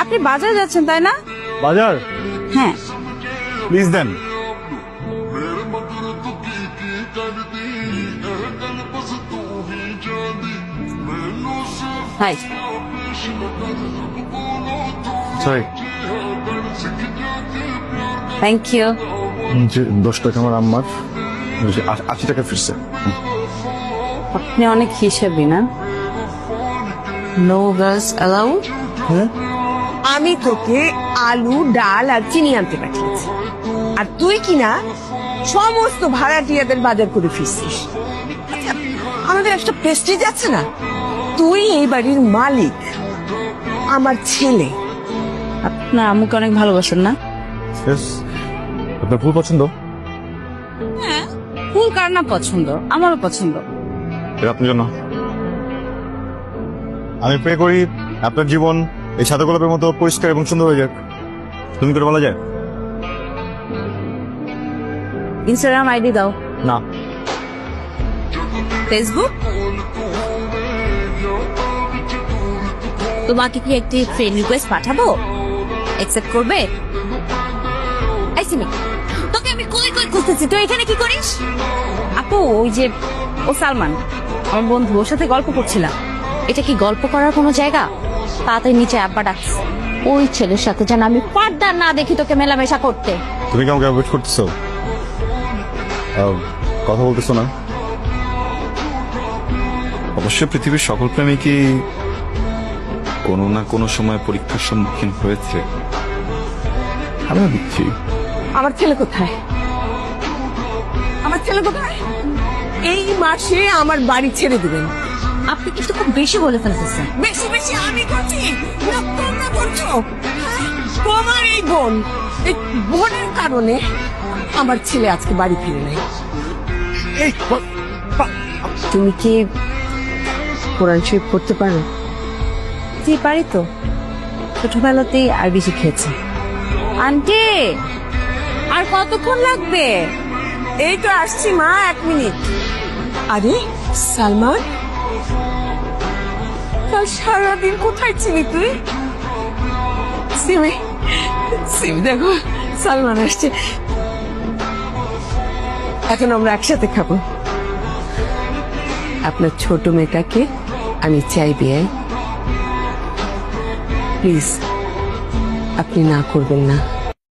আপনি বাজারে যাচ্ছেন তাই না? বাজার? হ্যাঁ। প্লিজ দেন। হাই সরি থ্যাংক ইউ যে দশ টাকা আমার আম্মার। আশি টাকা ফিরছে। আপনি অনেক হিসেবি না? নো গার্লস অ্যালাউড হ্যাঁ? আমি তোকে আলু ডাল আর চিনি আনতে পাঠিয়েছি। আর তুই কিনা সমস্ত ভাড়াটিয়াদের বাজার করে ফিরছিস। আচ্ছা, আমাদের একটা প্রেস্টিজ আছে না? তুই এই বাড়ির মালিক আমার ছেলে। আপনার আম্মুকে অনেক ভালোবাসেন না. আপনার ফুল পছন্দ? হ্যাঁ ফুল কার না পছন্দ? আমারও পছন্দ। আপনার জন্য। আমি প্রে করি আপনার জীবন এই সাদা গোলাপের মতো পরিষ্কার এবং সুন্দর হয়ে যাক। তুমি করে বলা যায়? ইনস্টাগ্রাম আইডি দাও। না। ফেসবুক তোমাকে কি একটি ফ্রেন্ড রিকোয়েস্ট পাঠাবো? অ্যাকসেপ্ট করবে? এই সিমি তোকে আমি কই কই খুঁজতেছি? তুই এখানে কি করিস? আপু ওই যে ও সালমান আমার বন্ধু ওর সাথে গল্প করছিলাম। এটা কি গল্প করার কোনো জায়গা? তাড়াতাড়ি নিচে আব্বা ডাকছে। ওই ছেলের সাথে যেন আমি পর্দা না দেখি তোকে মেলামেশা করতে। তুমি কি আমাকে অ্যাভয়েড করতেছো? আহ, কথা বলতেছো না? অবশ্য পৃথিবীর সকল প্রেমিকই কোনো না কোনো সময় পরীক্ষার সম্মুখীন হয়েছে? আমিও দিচ্ছি আমার ছেলে কোথায়? আমার ছেলে কোথায়? এই মাসে আমার বাড়ি ছেড়ে দিবেন। আপনি কিন্তু খুব বেশি বলে ফেলতেছেন। বেশি বেশি আমি করছি। না তোমরা করছ। তোমার এই বোন এই বোনের কারণে আমার ছেলে আজকে বাড়ি ফিরে নাই। এই তুমি কি কোরআন শরীফ পড়তে পারো? জি পারি তো। ছোটবেলাতেই আরবি শিখেছি আন্টি আর কতক্ষণ লাগবে? এই তো আসছি মা এক মিনিট। আরে সালমান সারাদিন কোথায় ছিলি তুই? সিমি সিমি, দেখো, সালমান আসছে। এখন আমরা একসাথে খাব। আপনার ছোট মেয়েটাকে আমি চাই বিয়ে। প্লিজ, আপনি না করবেন না।